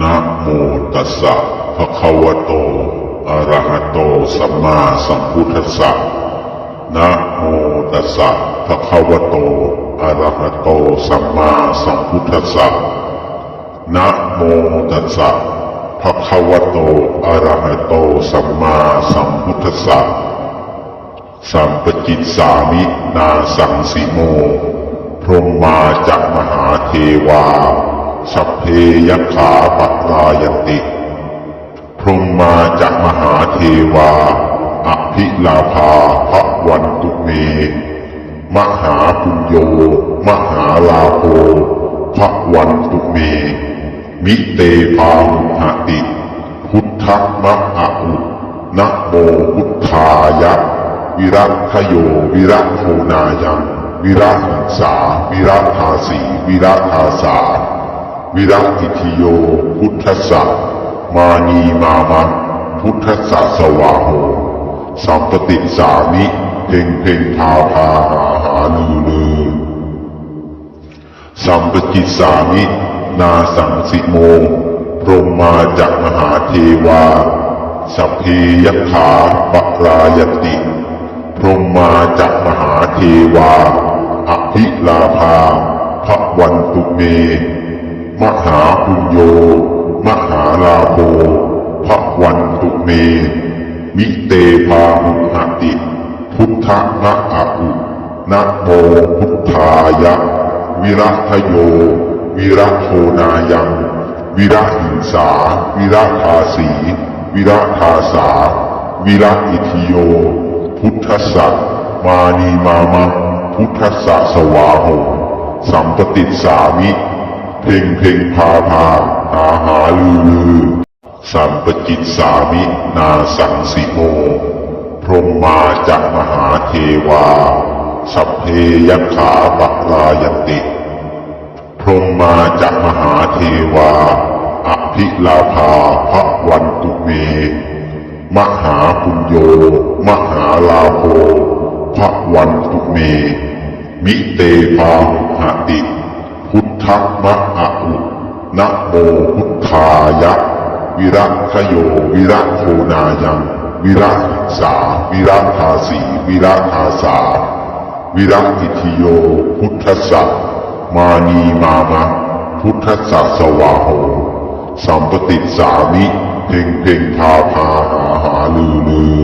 นะโมตัสสะภะคะวะโต อะระหะโต สัมมาสัมพุทธัสสะ นะโมตัสสะภะคะวะโต อะระหะโต สัมมาสัมพุทธัสสะ นะโมตัสสะภะคะวะโต อะระหะโต สัมมาสัมพุทธัสสะ สัมปจิตสามินาสังสิโม พรหมาจากมหาเทวา สัพเพยขาปัตรายนติ พรหมาจากมหาเทวา อภิลาภาพระวันตุเม มหาปุญโย มหาลาโภพระวันตุเม มิเตพาหุหติ พุทธมะอะอุนะโมพุทธายะ วิรัตโย วิรัตโหนายัง วิรัตสา วิรัตาสี วิรัตาสา วิรัติทิโย พุทธสสะมานีมามะพุทธสสะสวาโห สัมปติสามิเพ่งเพ่งพาพาหาหาลือลือสัมปจิตสามินาสังสิโมพรหมาจากมหาเทวา สัพเพยขาปะรายติ พรหมาจากมหาเทวาอภิลาภาพระวันตุเม มหาปุญโย มหาลาโภพระวันตุเมมิเตพาหุหติ พุทธมะอะอุนะโมพุทธายะ วิรัตโย วิรัโทนายัง วิรัหิงสา วิรัทาสี วิรัทาสา วิรัอิทิโย พุทธสสะมานีมามะพุทธสสะสวาโหสัมปติสามิ เพ่งเพ่งพาพาหาหาลือลือสัมปจิตสามินาสังสิโม พรหมาจากมหาเทวา สัพเพยัคขาปะรายติ พรหมาจากมหาเทวา อภิลาภาพระวันตุเม มหาปุญโย มหาลาโภพระวันตุเม มิเตพาหุหติ พุทธมะ นะโมพุทธายะ วิรัตโย วิรัตโทนายัง วิรัติสา วิรัทาสีวิรัทาสา วิรัติทิโย พุทธสสะมานีมามะ พุทธสสะสวาโหสัมปติสามิเพ่งเพ่งพาพาหาหาลือลือ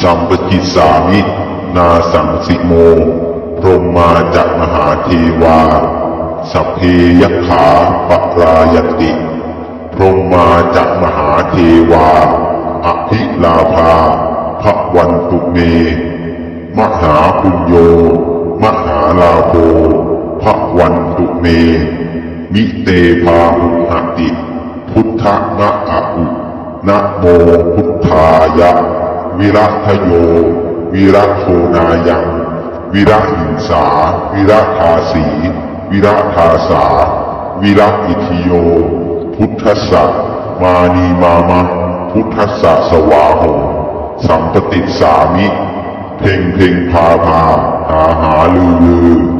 สัมปจิตสามิ นาสังสิโม พรหมาจากมหาเทวา สัพเพยขาปะรายติ พรหมาจากมหาเทวา อภิลาภาพระวันตุเม มหาปุญโย มหาลาโภพระวันตุเม มิเตพาหุหติ พุทธมะอะอุนะโมพุทธายะ วิรัตโย วิรัโทนายัง วิรัหิงสา วิรัทาสี วิรัทาสาวิรัอิทิโย พุทธสสะมานีมามะ พุทธสสะสวาโหสัมปติสามิ เพ่งเพ่งพาพาหาหาลือลือ